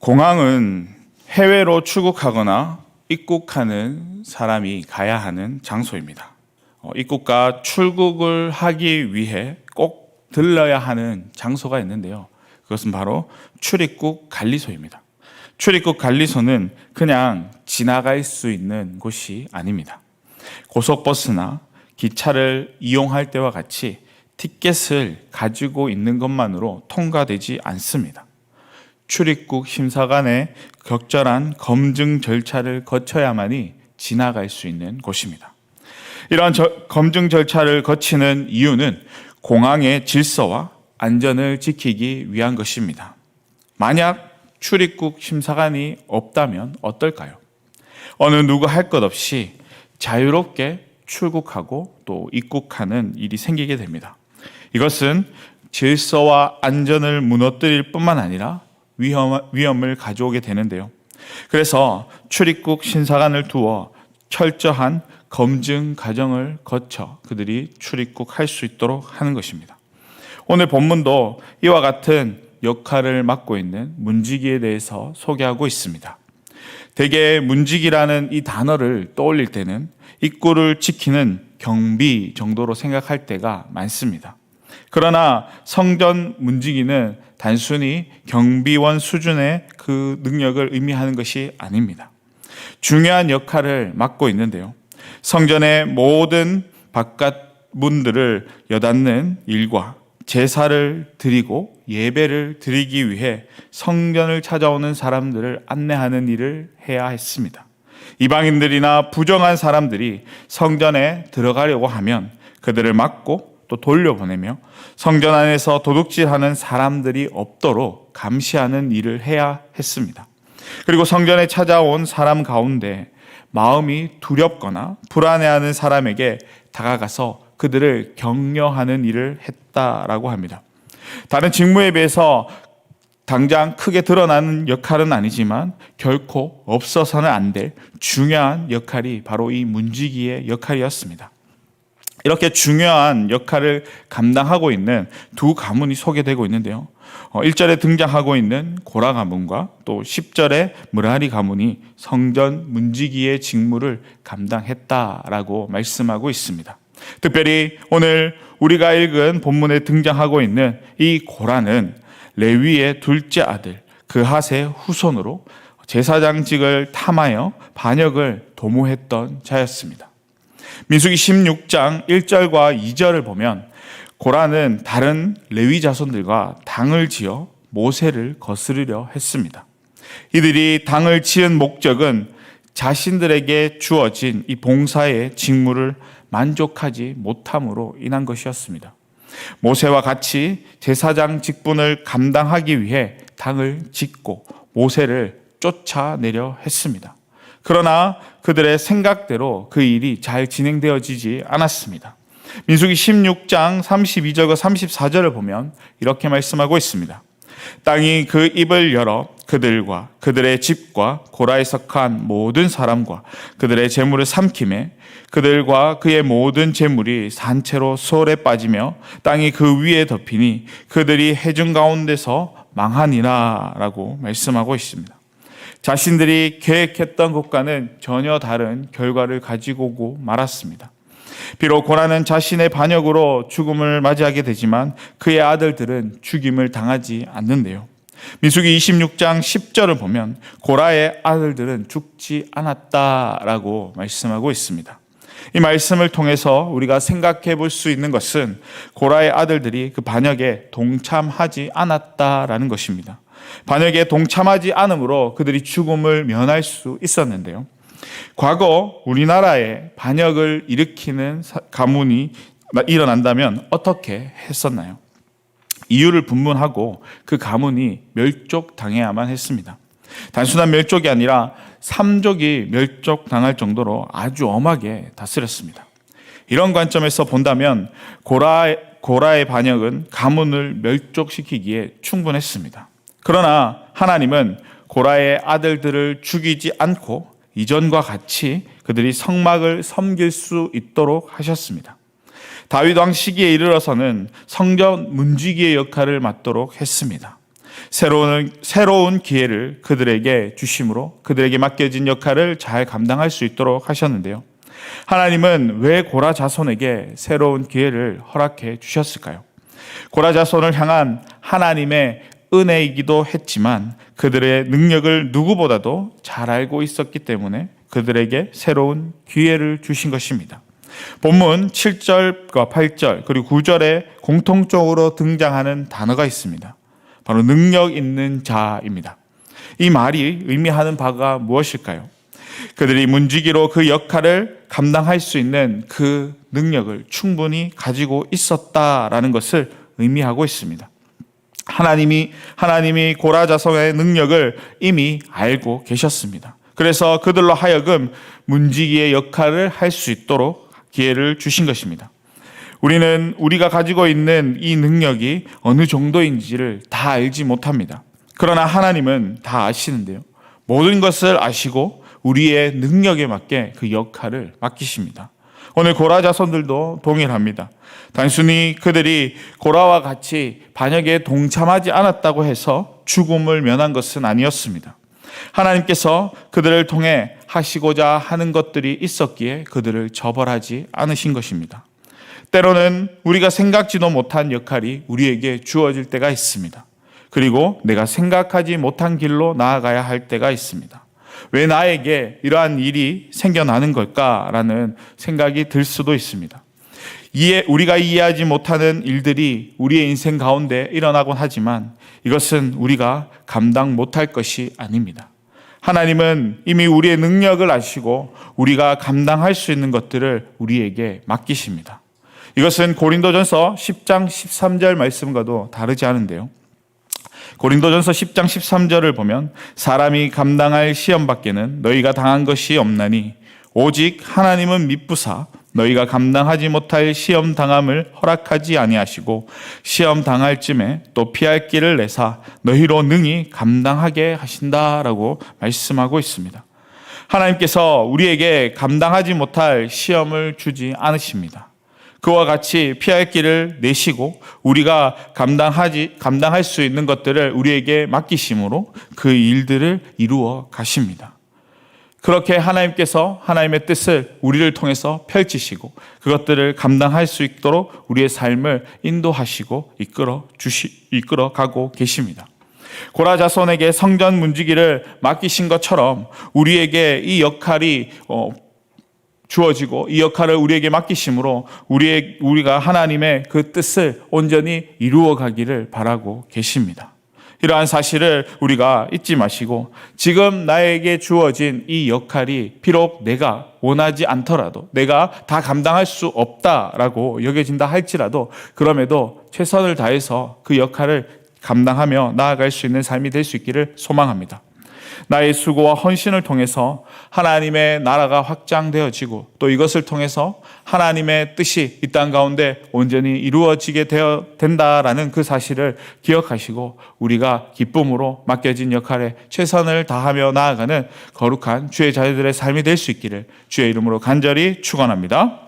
공항은 해외로 출국하거나 입국하는 사람이 가야 하는 장소입니다. 어, 입국과 출국을 하기 위해 꼭 들러야 하는 장소가 있는데요. 그것은 바로 출입국 관리소입니다. 출입국 관리소는 그냥 지나갈 수 있는 곳이 아닙니다. 고속버스나 기차를 이용할 때와 같이 티켓을 가지고 있는 것만으로 통과되지 않습니다. 출입국 심사관의 적절한 검증 절차를 거쳐야만이 지나갈 수 있는 곳입니다. 이러한 저- 검증 절차를 거치는 이유는 공항의 질서와 안전을 지키기 위한 것입니다. 만약 출입국 심사관이 없다면 어떨까요? 어느 누구 할 것 없이 자유롭게 출국하고 또 입국하는 일이 생기게 됩니다. 이것은 질서와 안전을 무너뜨릴 뿐만 아니라 위험, 위험을 가져오게 되는데요. 그래서 출입국 심사관을 두어 철저한 검증 과정을 거쳐 그들이 출입국 할 수 있도록 하는 것입니다. 오늘 본문도 이와 같은 역할을 맡고 있는 문지기에 대해서 소개하고 있습니다. 대개 문지기라는 이 단어를 떠올릴 때는 입구를 지키는 경비 정도로 생각할 때가 많습니다. 그러나 성전 문지기는 단순히 경비원 수준의 그 능력을 의미하는 것이 아닙니다. 중요한 역할을 맡고 있는데요. 성전의 모든 바깥 문들을 여닫는 일과 제사를 드리고 예배를 드리기 위해 성전을 찾아오는 사람들을 안내하는 일을 해야 했습니다. 이방인들이나 부정한 사람들이 성전에 들어가려고 하면 그들을 막고 또 돌려보내며 성전 안에서 도둑질하는 사람들이 없도록 감시하는 일을 해야 했습니다. 그리고 성전에 찾아온 사람 가운데 마음이 두렵거나 불안해하는 사람에게 다가가서 그들을 격려하는 일을 했다라고 합니다. 다른 직무에 비해서 당장 크게 드러나는 역할은 아니지만 결코 없어서는 안 될 중요한 역할이 바로 이 문지기의 역할이었습니다. 이렇게 중요한 역할을 감당하고 있는 두 가문이 소개되고 있는데요. 어, 1절에 등장하고 있는 고라 가문과 또 10절에 무라리 가문이 성전 문지기의 직무를 감당했다라고 말씀하고 있습니다. 특별히 오늘 우리가 읽은 본문에 등장하고 있는 이 고라는 레위의 둘째 아들 그핫의 후손으로 제사장직을 탐하여 반역을 도모했던 자였습니다. 민수기 16장 1절과 2절을 보면 고라는 다른 레위 자손들과 당을 지어 모세를 거스르려 했습니다. 이들이 당을 지은 목적은 자신들에게 주어진 이 봉사의 직무를 만족하지 못함으로 인한 것이었습니다. 모세와 같이 제사장 직분을 감당하기 위해 당을 짓고 모세를 쫓아내려 했습니다. 그러나 그들의 생각대로 그 일이 잘 진행되어지지 않았습니다. 민수기 16장 32절과 34절을 보면 이렇게 말씀하고 있습니다. 땅이 그 입을 열어 그들과 그들의 집과 고라에 속한 모든 사람과 그들의 재물을 삼킴에 그들과 그의 모든 재물이 산채로 소홀에 빠지며 땅이 그 위에 덮이니 그들이 해중 가운데서 망하니라라고 말씀하고 있습니다. 자신들이 계획했던 것과는 전혀 다른 결과를 가지고 오고 말았습니다. 비록 고라는 자신의 반역으로 죽음을 맞이하게 되지만 그의 아들들은 죽임을 당하지 않는데요. 민수기 26장 10절을 보면 고라의 아들들은 죽지 않았다라고 말씀하고 있습니다. 이 말씀을 통해서 우리가 생각해 볼 수 있는 것은 고라의 아들들이 그 반역에 동참하지 않았다라는 것입니다. 반역에 동참하지 않으므로 그들이 죽음을 면할 수 있었는데요. 과거 우리나라에 반역을 일으키는 가문이 일어난다면 어떻게 했었나요? 이유를 분문하고 그 가문이 멸족당해야만 했습니다. 단순한 멸족이 아니라 삼족이 멸족당할 정도로 아주 엄하게 다스렸습니다. 이런 관점에서 본다면 고라의, 고라의 반역은 가문을 멸족시키기에 충분했습니다. 그러나 하나님은 고라의 아들들을 죽이지 않고 이전과 같이 그들이 성막을 섬길 수 있도록 하셨습니다. 다윗 왕 시기에 이르러서는 성전 문지기의 역할을 맡도록 했습니다. 새로운 새로운 기회를 그들에게 주심으로 그들에게 맡겨진 역할을 잘 감당할 수 있도록 하셨는데요. 하나님은 왜 고라 자손에게 새로운 기회를 허락해 주셨을까요? 고라 자손을 향한 하나님의 은혜이기도 했지만 그들의 능력을 누구보다도 잘 알고 있었기 때문에 그들에게 새로운 기회를 주신 것입니다. 본문 7절과 8절 그리고 9절에 공통적으로 등장하는 단어가 있습니다. 바로 능력 있는 자입니다. 이 말이 의미하는 바가 무엇일까요? 그들이 문지기로 그 역할을 감당할 수 있는 그 능력을 충분히 가지고 있었다라는 것을 의미하고 있습니다. 하나님이 하나님이 고라 자손의 능력을 이미 알고 계셨습니다. 그래서 그들로 하여금 문지기의 역할을 할 수 있도록 기회를 주신 것입니다. 우리는 우리가 가지고 있는 이 능력이 어느 정도인지를 다 알지 못합니다. 그러나 하나님은 다 아시는데요. 모든 것을 아시고 우리의 능력에 맞게 그 역할을 맡기십니다. 오늘 고라 자손들도 동일합니다. 단순히 그들이 고라와 같이 반역에 동참하지 않았다고 해서 죽음을 면한 것은 아니었습니다. 하나님께서 그들을 통해 하시고자 하는 것들이 있었기에 그들을 처벌하지 않으신 것입니다. 때로는 우리가 생각지도 못한 역할이 우리에게 주어질 때가 있습니다. 그리고 내가 생각하지 못한 길로 나아가야 할 때가 있습니다. 왜 나에게 이러한 일이 생겨나는 걸까라는 생각이 들 수도 있습니다. 이해, 우리가 이해하지 못하는 일들이 우리의 인생 가운데 일어나곤 하지만 이것은 우리가 감당 못할 것이 아닙니다. 하나님은 이미 우리의 능력을 아시고 우리가 감당할 수 있는 것들을 우리에게 맡기십니다. 이것은 고린도전서 10장 13절 말씀과도 다르지 않은데요. 고린도전서 10장 13절을 보면 사람이 감당할 시험 밖에는 너희가 당한 것이 없나니 오직 하나님은 미쁘사 너희가 감당하지 못할 시험 당함을 허락하지 아니하시고 시험 당할 쯤에 또 피할 길을 내사 너희로 능히 감당하게 하신다라고 말씀하고 있습니다. 하나님께서 우리에게 감당하지 못할 시험을 주지 않으십니다. 그와 같이 피할 길을 내시고 우리가 감당하지 감당할 수 있는 것들을 우리에게 맡기심으로 그 일들을 이루어 가십니다. 그렇게 하나님께서 하나님의 뜻을 우리를 통해서 펼치시고 그것들을 감당할 수 있도록 우리의 삶을 인도하시고 이끌어 주시 이끌어 가고 계십니다. 고라 자손에게 성전 문지기를 맡기신 것처럼 우리에게 이 역할이 어, 주어지고 이 역할을 우리에게 맡기심으로 우리의 우리가 하나님의 그 뜻을 온전히 이루어 가기를 바라고 계십니다. 이러한 사실을 우리가 잊지 마시고 지금 나에게 주어진 이 역할이 비록 내가 원하지 않더라도 내가 다 감당할 수 없다라고 여겨진다 할지라도 그럼에도 최선을 다해서 그 역할을 감당하며 나아갈 수 있는 삶이 될 수 있기를 소망합니다. 나의 수고와 헌신을 통해서 하나님의 나라가 확장되어지고 또 이것을 통해서 하나님의 뜻이 이 땅 가운데 온전히 이루어지게 되어 된다라는 그 사실을 기억하시고 우리가 기쁨으로 맡겨진 역할에 최선을 다하며 나아가는 거룩한 주의 자녀들의 삶이 될 수 있기를 주의 이름으로 간절히 축원합니다.